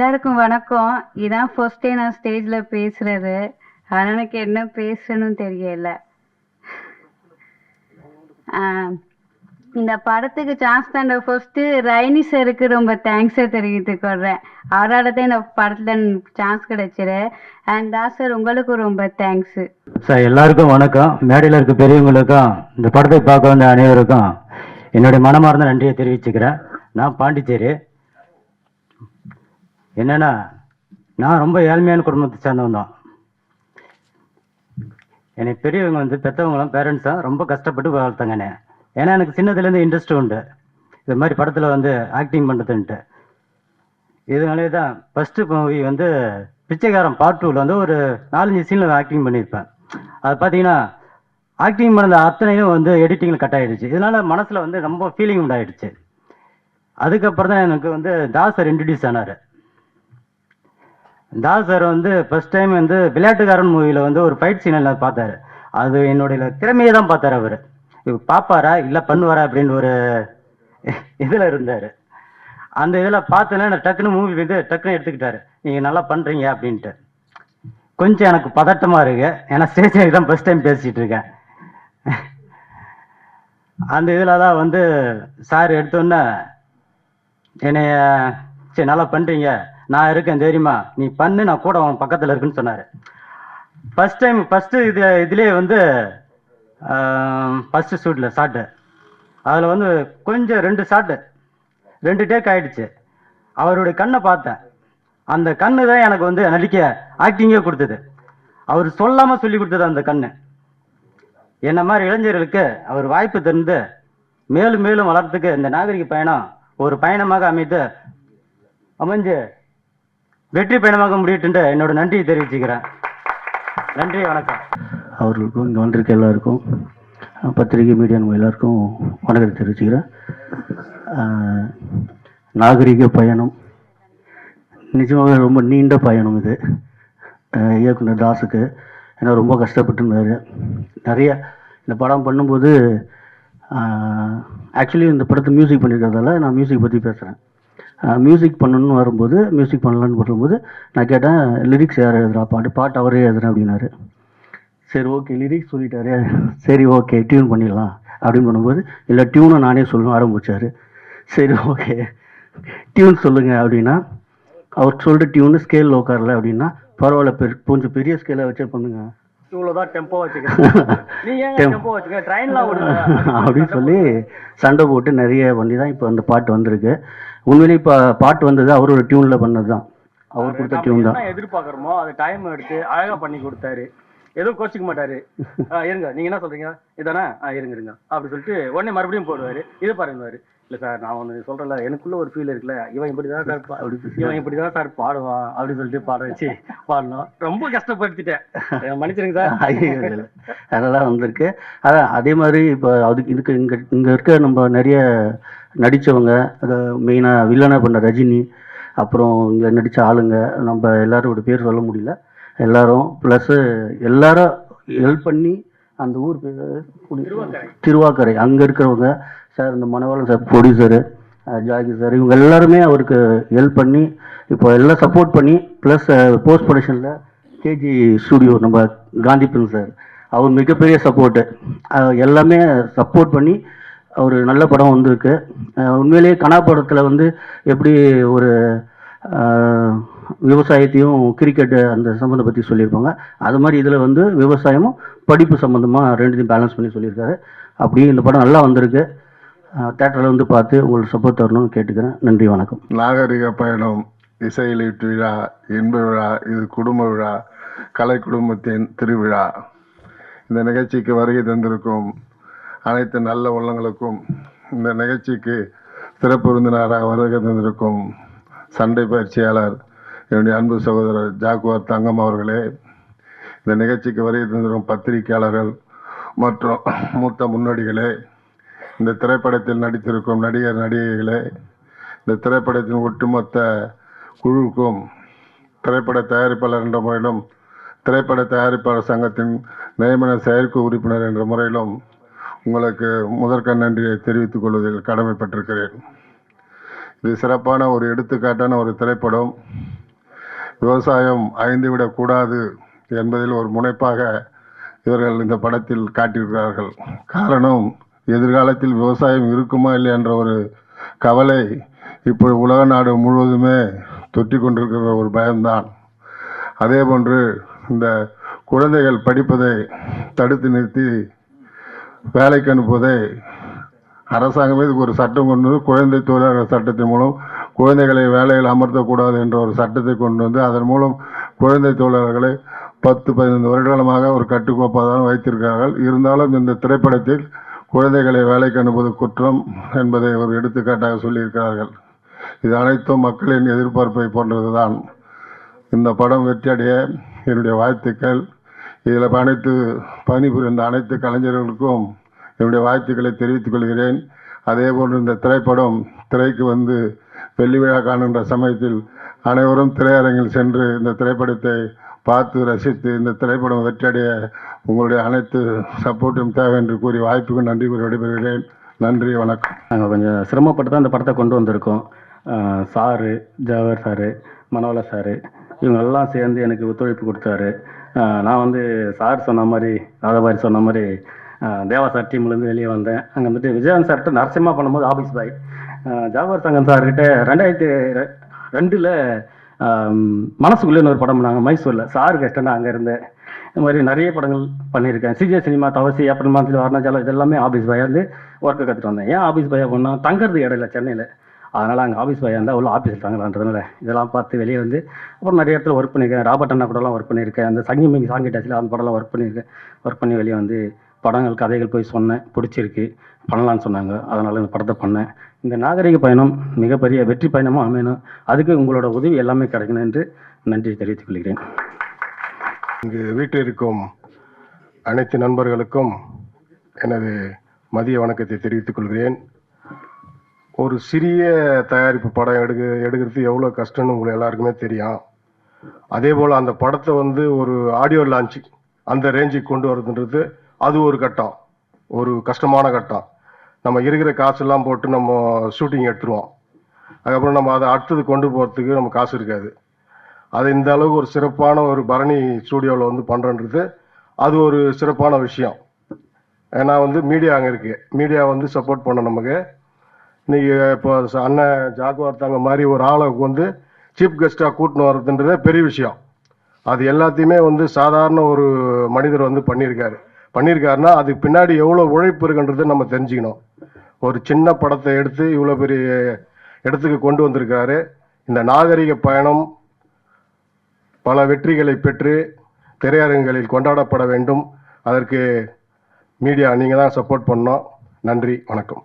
எல்லாருக்கும் வணக்கம். இதான் ஃபர்ஸ்ட் டே நான் ஸ்டேஜ்ல பேசுறது. அதனால எனக்கு என்ன பேசணும்னு தெரியல. இந்த படத்துக்கு சான்ஸ் தந்த ஃபர்ஸ்ட் ரைனி சாருக்கு ரொம்ப தேங்க்ஸை தெரிவித்துக் கொள்றேன். அவரால் தான் இந்த படத்துல சான்ஸ் கிடைச்சிரு. அண்ட் தாஸ் சார் உங்களுக்கும் ரொம்ப தேங்க்ஸ் சார் எல்லாருக்கும் வணக்கம். மேடையில் இருக்க பெரியவங்களுக்கும் இந்த படத்தை பார்க்க வந்த அனைவருக்கும் என்னுடைய மனமார்ந்த நன்றியை தெரிவிச்சுக்கிறேன். நான் பாண்டிச்சேரி. என்னன்னா நான் ரொம்ப ஏழ்மையான குடும்பத்தை சேர்ந்தவன் தான். என்னை பெரியவங்க வந்து பெற்றவங்களும் பேரண்ட்ஸும் ரொம்ப கஷ்டப்பட்டு வளர்த்தாங்க ஏன்னா எனக்கு சின்னதுலேருந்து இன்ட்ரெஸ்ட் உண்டு. இது மாதிரி படத்தில் வந்து ஆக்டிங் பண்ணுறதுன்ட்டு இதனாலே தான் ஃபஸ்ட்டு மூவி வந்து பிச்சைக்காரன் பார்ட் டூவில் வந்து ஒரு நாலஞ்சு சீனில் ஆக்டிங் பண்ணியிருப்பேன். அது பார்த்தீங்கன்னா ஆக்டிங் பண்ண அத்தனையும் வந்து எடிட்டிங்கில் கட் ஆகிடுச்சு இதனால மனசில் வந்து ரொம்ப ஃபீலிங் உண்டாயிடுச்சு. அதுக்கப்புறம் தான் எனக்கு வந்து தாசர் இன்ட்ரடியூஸ் ஆனார். தாஸ் சார் வந்து ஃபர்ஸ்ட் டைம் வந்து விளையாட்டுக்காரன் மூவியில் வந்து ஒரு ஃபைட் சீனில் பார்த்தாரு. அது என்னுடைய திறமையை தான் பார்த்தார் அவர். பார்ப்பாரா இல்லை பண்ணுவாரா அப்படின்னு ஒரு இதில் இருந்தார். அந்த இதில் பார்த்தோன்னே நான் டக்குன்னு மூவி வந்து டக்குன்னு எடுத்துக்கிட்டாரு. நீங்கள் நல்லா பண்ணுறீங்க அப்படின்ட்டு. கொஞ்சம் எனக்கு பதட்டமாக இருக்கு. ஏன்னா ஸ்டேஜ் தான் ஃபர்ஸ்ட் டைம் பேசிகிட்டு இருக்கேன். அந்த இதில் தான் வந்து சார் எடுத்தோன்னே என்னைய சரி நல்லா பண்ணுறீங்க நான் இருக்கேன் தெரியுமா. நீ பண்ணு நான் கூட உன் பக்கத்தில் இருக்குன்னு சொன்னார். ஃபர்ஸ்ட் டைம் ஃபஸ்ட்டு இது இதுலேயே வந்து ஃபஸ்ட்டு ஷூட்டில் ஷாட்டு அதில் வந்து கொஞ்சம் ரெண்டு ஷாட்டு ரெண்டு டேக் ஆகிடுச்சு அவருடைய கண்ணை பார்த்தேன். அந்த கண்ணு தான் எனக்கு வந்து நடிக்க ஆக்டிங்கே கொடுத்தது. அவர் சொல்லாமல் சொல்லி கொடுத்தது அந்த கண்ணு. என்ன மாதிரி இளைஞர்களுக்கு அவர் வாய்ப்பு தந்து மேலும் மேலும் வளர்த்துக்கு இந்த நாகரிக பயணம் ஒரு பயணமாக அமைத்து அமைஞ்சு வெற்றி பயணமாக முடியட்டுன்ட்டு என்னோட நன்றியை தெரிவிச்சுக்கிறேன். நன்றி வணக்கம். அவர்களுக்கும் இங்கே வந்திருக்க எல்லாருக்கும் பத்திரிகை மீடியா நம்ம எல்லாருக்கும் வணக்கத்தை தெரிவிச்சுக்கிறேன். நாகரிக பயணம். நிஜமாக ரொம்ப நீண்ட பயணம் இது. இயக்குனர் தாஸுக்கு. ஏன்னா ரொம்ப கஷ்டப்பட்டு இருந்தார் நிறைய இந்த படம் பண்ணும்போது ஆக்சுவலி இந்த படத்தை மியூசிக் பண்ணியிருக்கிறதால நான் மியூசிக் பற்றி பேசுகிறேன் மியூசிக் பண்ணணும்னு வரும்போது மியூசிக் பண்ணலான்னு வரும்போது நான் கேட்டேன் லிரிக்ஸ் யார் எழுதுறா? பாட்டு பாட்டு அவரே எழுதுறேன் அப்படின்னாரு. சரி ஓகே லிரிக்ஸ் சொல்லிட்டாரு. சரி ஓகே டியூன் பண்ணிடலாம் அப்படின்னு பண்ணும்போது இல்லை டியூனை நானே சொல்லணும் ஆரம்பிச்சார். சரி ஓகே டியூன் சொல்லுங்கள் அப்படின்னா அவர் சொல்கிற டியூனு ஸ்கேலில் உட்காரல அப்படின்னா பரவாயில்ல பெரு கொஞ்சம் பெரிய ஸ்கேலை வச்சே பண்ணுங்கள் இவ்வளோதான் டெம்போ வச்சுக்கிறேன். அப்படின்னு சொல்லி சண்டை போட்டு நிறைய பண்ணி தான் இப்போ அந்த பாட்டு வந்திருக்கு. உண்மையிலேயே இப்போ பாட்டு வந்தது அவரோட டியூனில் பண்ணது தான் அவர் கொடுத்த டியூன் தான். எதிர்பார்க்குறோமோ அது டைம் எடுத்து அழகா பண்ணி கொடுத்தாரு. எதுவும் கோச்சிக்க மாட்டாரு. இருங்க. நீங்க என்ன சொல்றீங்க? இதானே? இருங்க இருங்க. அப்படி சொல்லிட்டு உடனே மறுபடியும் போடுவாரு. இது பாருங்க இல்லை சார் நான் ஒன்று சொல்கிறேன்ல எனக்குள்ள ஒரு ஃபீல் இருக்குல்ல இவன் இப்படி தான் சார் அப்படி இவன் இப்படிதான் சார் பாடுவான் அப்படின்னு சொல்லிட்டு பாட வச்சு பாடணும். ரொம்ப கஷ்டப்படுத்திட்டேன். மன்னிச்சிருங்க சார் அதெல்லாம் வந்திருக்கு. அதான் அதே மாதிரி இப்போ அதுக்கு இதுக்கு இங்கே இங்கே இருக்க நம்ம நிறைய நடித்தவங்க அது மெயினாக வில்லனாக பண்ண ரஜினி அப்புறம் இங்கே நடித்த ஆளுங்க நம்ம எல்லாரோட பேர் சொல்ல முடியல. எல்லாரும் ப்ளஸ்ஸு எல்லாரும் ஹெல்ப் பண்ணி அந்த ஊர் திருவாக்கரை. திருவாக்கரை. அங்கே இருக்கிறவங்க சார் இந்த Manavalan sir producer Jaki sir இவங்க எல்லாருமே அவருக்கு ஹெல்ப் பண்ணி இப்போ எல்லாம் சப்போர்ட் பண்ணி ப்ளஸ் போஸ்ட் ப்ரொடக்ஷனில் கேஜி ஸ்டுடியோ நம்ம காந்தி பிரின்ஸ் சார். அவர் மிகப்பெரிய சப்போர்ட்டு எல்லாமே சப்போர்ட் பண்ணி ஒரு நல்ல படம் வந்திருக்கு. உண்மையிலேயே கனா படத்தில் வந்து எப்படி ஒரு விவசாயத்தையும் கிரிக்கெட்டு அந்த சம்மந்தம் பற்றி சொல்லியிருப்பாங்க. அது மாதிரி இதில் வந்து விவசாயமும் படிப்பு சம்மந்தமாக ரெண்டுத்தையும் பேலன்ஸ் பண்ணி சொல்லியிருக்காரு. அப்படியே இந்த படம் நல்லா வந்திருக்கு. தேட்டரில் வந்து பார்த்து உங்களுக்கு சப்போர்ட் தரணும்னு கேட்டுக்கிறேன். நன்றி வணக்கம். நாகரிக பயணம் இசையிலீட்டு விழா இன்ப விழா இது குடும்ப விழா கலை குடும்பத்தின் திருவிழா. இந்த நிகழ்ச்சிக்கு வருகை தந்திருக்கும் அனைத்து நல்ல உள்ளங்களுக்கும் இந்த நிகழ்ச்சிக்கு சிறப்பு விருந்தினராக வருகை தந்திருக்கும் சண்டை பயிற்சியாளர் என்னுடைய அன்பு சகோதரர் ஜாக்குவார் தங்கம் அவர்களே இந்த நிகழ்ச்சிக்கு வருகை தந்திருக்கும் பத்திரிகையாளர்கள் மற்றும் மூத்த முன்னோடிகளே இந்த திரைப்படத்தில் நடித்திருக்கும் நடிகர் நடிகைகளே இந்த திரைப்படத்தின் ஒட்டுமொத்த குழுவுக்கும் திரைப்பட தயாரிப்பாளர் என்ற முறையிலும் திரைப்பட தயாரிப்பாளர் சங்கத்தின் நியமன செயற்கை உறுப்பினர் என்ற முறையிலும் உங்களுக்கு முதற்கண் நன்றியை தெரிவித்துக் கொள்வதில் கடமைப்பட்டிருக்கிறேன். இது சிறப்பான ஒரு எடுத்துக்காட்டான ஒரு திரைப்படம். விவசாயம் அழிந்துவிடக்கூடாது என்பதில் ஒரு முனைப்பாக இவர்கள் இந்த படத்தில் காட்டியிருக்கிறார்கள். காரணம் எதிர்காலத்தில் விவசாயம் இருக்குமா இல்லை என்ற ஒரு கவலை இப்போ உலக நாடு முழுவதுமே தொற்றி கொண்டிருக்கிற ஒரு பயம்தான். அதே போன்று இந்த குழந்தைகள் படிப்பதை தடுத்து நிறுத்தி வேலைக்கு அனுப்புவதை அரசாங்கமே இதுக்கு ஒரு சட்டம் கொண்டு குழந்தை தொழிலாளர் சட்டத்தின் மூலம் குழந்தைகளை வேலையில் அமர்த்தக்கூடாது என்ற ஒரு சட்டத்தை கொண்டு வந்து அதன் மூலம் குழந்தை தொழிலாளர்களை பத்து பதினைந்து வருடமாக ஒரு கட்டுக்கோப்பாக தான் வைத்திருக்கிறார்கள். இருந்தாலும் இந்த திரைப்படத்தில் குழந்தைகளை வேலைக்கு அனுப்புவது குற்றம் என்பதை ஒரு எடுத்துக்காட்டாக சொல்லியிருக்கிறார்கள். இது அனைத்தும் மக்களின் எதிர்பார்ப்பை போன்றதுதான். இந்த படம் வெற்றியடைய என்னுடைய வாழ்த்துக்கள். இதில் அனைத்து பணிபுரிந்த அனைத்து கலைஞர்களுக்கும் என்னுடைய வாழ்த்துக்களை தெரிவித்துக் கொள்கிறேன். அதே போன்று இந்த திரைப்படம் திரைக்கு வந்து வெள்ளி விழா காணுகின்ற சமயத்தில் அனைவரும் திரையரங்கில் சென்று இந்த திரைப்படத்தை பார்த்து ரசித்து இந்த திரைப்படம் வெற்றியடைய உங்களுடைய அனைத்து சப்போர்ட்டும் தேவை என்று கூறி வாய்ப்புக்கு நன்றி கூறி விடைபெறுகிறேன். நன்றி வணக்கம். நாங்கள் கொஞ்சம் சிரமப்பட்டு தான் இந்த படத்தை கொண்டு வந்திருக்கோம். சாரு ஜவஹர் சாரு மனோல சாரு இவங்கெல்லாம் சேர்ந்து எனக்கு ஒத்துழைப்பு கொடுத்தாரு. நான் வந்து சார் சொன்ன மாதிரி ராதாபாரி சொன்ன மாதிரி தேவா சார் டீம்லேருந்து வெளியே வந்தேன். அங்கே வந்துட்டு விஜயன் சார்கிட்ட நரசிம்மா பண்ணும்போது ஆஃபீஸ் பாய். ஜவஹர் சங்கம் சார்கிட்ட ரெண்டாயிரத்தி ரெண்டில் ரெண்டுல மனசுக்குள்ளேன்னு ஒரு படம் பண்ணாங்க மைசூரில். சார் கெஸ்டனா அங்கே இருந்தேன். இந்த மாதிரி நிறைய படங்கள் பண்ணியிருக்கேன். சிஜே சினிமா தவசி அப்புறமா வர்ணஜாலம் இதெல்லாமே ஆஃபீஸ் பாயாக இருந்து ஒர்க்கை கற்றுட்டு வந்தேன். ஏன் ஆஃபீஸ் பாயாக பண்ணால் தங்குறது இடையில சென்னையில். அதனால் அங்கே ஆஃபீஸ் பாயாக இருந்தால் அவ்வளோ ஆஃபீஸில் தங்கலான்றதுனால இதெல்லாம் பார்த்து வெளியே வந்து அப்புறம் நிறைய இடத்துல ஒர்க் பண்ணியிருக்கேன். ராபர்ட் அண்ணா கூடலாம் ஒர்க் பண்ணியிருக்கேன். அந்த சங்கிமிங்கி சாங்கி டச்சில் அந்த படம்லாம் ஒர்க் பண்ணியிருக்கேன். ஒர்க் பண்ணி வெளியே வந்து படங்கள் கதைகள் போய் சொன்னேன். பிடிச்சிருக்கு. பண்ணலான்னு சொன்னாங்க. அதனால் இந்த படத்தை பண்ணேன். இந்த நாகரிக பயணம் மிகப்பெரிய வெற்றி பயணமாக அமையணும். அதுக்கு உங்களோட உதவி எல்லாமே கிடைக்கணும் என்று நன்றி தெரிவித்துக் கொள்கிறேன். இங்கு வீட்டில் இருக்கும் அனைத்து நண்பர்களுக்கும் எனது மதிய வணக்கத்தை தெரிவித்துக் கொள்கிறேன். ஒரு சிறிய தயாரிப்பு படம் எடுக்க எடுக்கிறது எவ்வளோ கஷ்டம்னு உங்களுக்கு எல்லாருக்குமே தெரியும். அதே போல் அந்த படத்தை வந்து ஒரு ஆடியோ லான்ச் அந்த ரேஞ்சுக்கு கொண்டு வரதுன்றது அது ஒரு கட்டம். ஒரு கஷ்டமான கட்டம். நம்ம இருக்கிற காசெல்லாம் போட்டு நம்ம ஷூட்டிங் எடுத்துருவோம். அதுக்கப்புறம் நம்ம அதை அடுத்தது கொண்டு போகிறதுக்கு நம்ம காசு இருக்காது. அது இந்த அளவுக்கு ஒரு சிறப்பான ஒரு பரணி ஸ்டூடியோவில் வந்து பண்ணுறன்றது அது ஒரு சிறப்பான விஷயம். ஏன்னா வந்து மீடியா அங்கே இருக்குது மீடியா வந்து சப்போர்ட் பண்ண நமக்கு. இன்றைக்கி இப்போ அண்ணன் ஜாக்குவார்த்தாங்க மாதிரி ஒரு ஆளை வந்து சீஃப் கெஸ்ட்டாக கூட்டின்னு வர்றதுன்றதே பெரிய விஷயம். அது எல்லாத்தையுமே வந்து சாதாரண ஒரு மனிதர் வந்து பண்ணியிருக்காரு. பண்ணியிருக்காருன்னா அதுக்கு பின்னாடி எவ்வளோ உழைப்பு இருக்குன்றதை நம்ம தெரிஞ்சுக்கணும். ஒரு சின்ன படத்தை எடுத்து இவ்வளோ பெரிய இடத்துக்கு கொண்டு வந்திருக்காரு. இந்த நாகரிக பயணம் பல வெற்றிகளை பெற்று திரையரங்குகளில் கொண்டாடப்பட வேண்டும். அதற்கு மீடியா நீங்கள் தான் சப்போர்ட் பண்ணோம். நன்றி வணக்கம்.